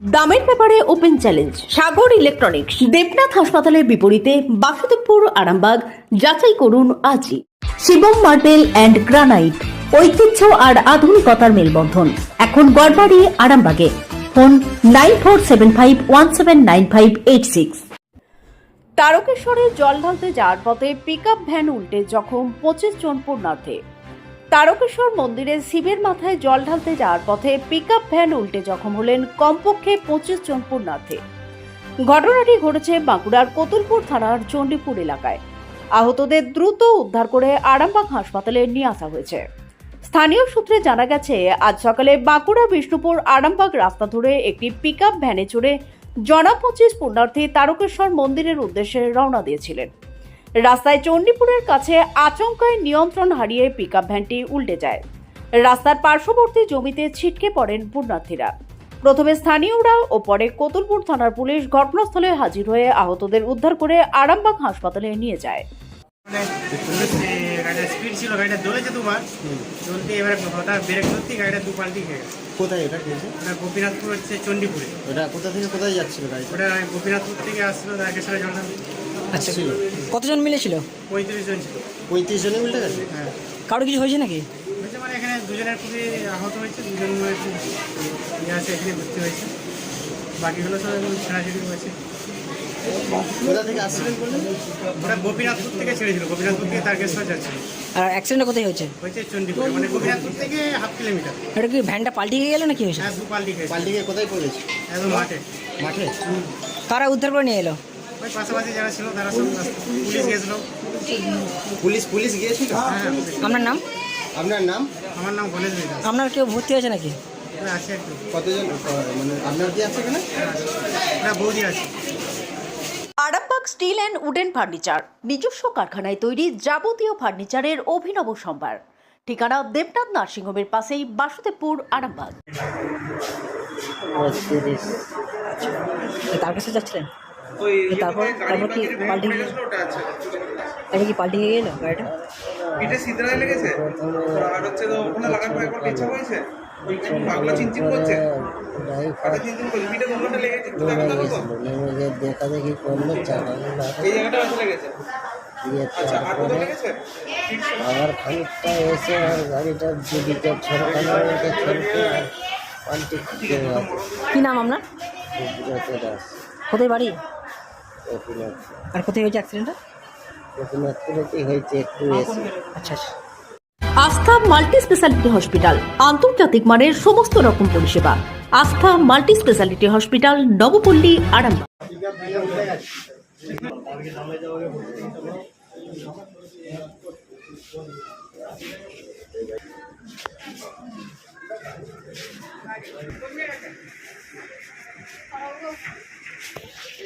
দামের ব্যাপারে open challenge, Sagar electronics, Debnath হাসপাতালের বিপরীতে বাসুদেবপুর, আরামবাগ, যাচাই করুন আজই। শিবম মার্বেল অ্যান্ড গ্রানাইট, ঐতিহ্য আর আধুনিকতার মেলবন্ধন। এখন গড়বাড়ি, আরামবাগে। Phone nine four seven five one seven nine five eight six. তারকেশ্বরে জল ঢালতে যাওয়ার পথে পিকআপ ভ্যান উল্টে জখম পঁচিশ জন পূর্ণার্থে তারকেশ্বর মন্দিরে শিবের মাথায় জল ঢালতে যাওয়ার পথে পিকআপ ভ্যান উল্টে জখম হলেন কমপক্ষে পঁচিশ জন পূর্ণার্থী ঘটনাটি ঘটেছে বাঁকুড়ার কতুলপুর থানার চণ্ডীপুর এলাকায়। আহতদের দ্রুত উদ্ধার করে আরামবাগ হাসপাতালে নিয়ে আসা হয়েছে। স্থানীয় সূত্রে জানা গেছে, আজ সকালে বাঁকুড়া বিষ্ণুপুর আরামবাগ রাস্তা ধরে একটি পিকআপ ভ্যানে চড়ে জনা পঁচিশ পুণ্যার্থী তারকেশ্বর মন্দিরের উদ্দেশ্যে রওনা দিয়েছিলেন। রাস্তায় চণ্ডীপুরের কাছে আচমকায় নিয়ন্ত্রণ হারিয়ে পিকআপ ভ্যানটি উল্টে যায়। রাস্তার পার্শ্ববর্তী জমিতে ছিটকে পড়েন পুণ্যার্থীরা প্রথমে স্থানীয়রা ও পরে কোতুলপুর থানার পুলিশ ঘটনাস্থলে হাজির হয়ে আহতদের উদ্ধার করে আরামবাগ হাসপাতালে নিয়ে যায়। মানে স্পিড ছিল গাড়িটা দোলেছে দুবার। চলতে এবারে হঠাৎ ব্রেক ধরতে গাড়িটা দু খেয়ে গেছে। কোথায় এটা? খেয়েছে ওটা গোপীনাথপুর হচ্ছে চণ্ডীপুরে। ওটা কোথা থেকে কোথায় যাচ্ছিল গাড়িটা? ওটা গোপীনাথপুর থেকে আসছিল আচ্ছা ছিল। কতজন মিলে ছিল? পঁয়ত্রিশ জন ছিল। পঁয়ত্রিশ জনে উল্টে গেছে? হ্যাঁ। কারও কিছু হয়েছে নাকি? হচ্ছে মানে এখানে দুজনের খুবই আহত হয়েছে দুজন একটু ইয়ে আছে এখানে ভর্তি হয়েছে। বাকিগুলো সব ছেড়াছড়ি হয়েছে কোথা থেকে আসছিলেন বললেন? ওটা গোপীনাথপুর থেকে ছেড়েছিল গোপীনাথপুর থেকে তারকেশ্বর যাচ্ছিল আর অ্যাক্সিডেন্টটা কোথায় হয়েছে? হয়েছে চণ্ডীপুরে মানে গোপীনাথপুর থেকে হাফ কিলোমিটার। এটা কি ভ্যানটা পাল্টে গিয়ে গেল নাকি হয়েছে? হ্যাঁ পাল্টি খেয়েছে পাল্টি গিয়ে কোথায় পড়েছে একদম মাঠে মাঠে? কারা উদ্ধার করে নিয়ে এলো? ওই পাশাপাশি যারা ছিল তারা সব পুলিশ গেছিল পুলিশ পুলিশ গিয়েছিল? হ্যাঁ আপনার নাম? আপনার নাম? আমার নাম আপনার কেউ ভর্তি হয়েছে নাকি? আছে একটু। কতজন? আহ, মানে আপনার কি আছে এখানে? ওটা বৌদি আছে। Arambagh steel and wooden furniture নিজস্ব কারখানায় তৈরি যাবতীয় ফার্নিচারের অভিনব সম্ভার। ঠিকানা দেবনাথ নার্সিংহোমের পাশেই বাসুদেবপুর আরামবাগ। তার কাছে যাচ্ছিলেন? তারপর তারপর কি পাল্টে তারপর কি পাল্টে গেলো গাড়িটা? পিঠে সিদ্রায় লেগেছে। আর হচ্ছে তো ওখানে পর একবার পিছু হয়েছে পাগলা চিনচিন করছে। দেখা দেখা করল এই জায়গাটা লেগেছে। আচ্ছা আর আবার খানিকটা এসে আর গাড়িটা দিদিকে ছড়কানো ওকে ছড়কে আর পাল্টি কি নাম আপনার? দাস কোথায় বাড়ি? আর কোথায় হয়েছে অ্যাক্সিডেন্টটা হয়েছে একটু আচ্ছা। আস্থা মাল্টি স্পেশালিটি হসপিটাল, আন্তর্জাতিক মানের সমস্ত রকম পরিষেবা। Astha multi speciality hospital, Nabapally, Arambagh.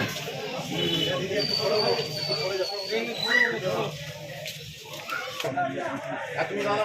তুমি দাদা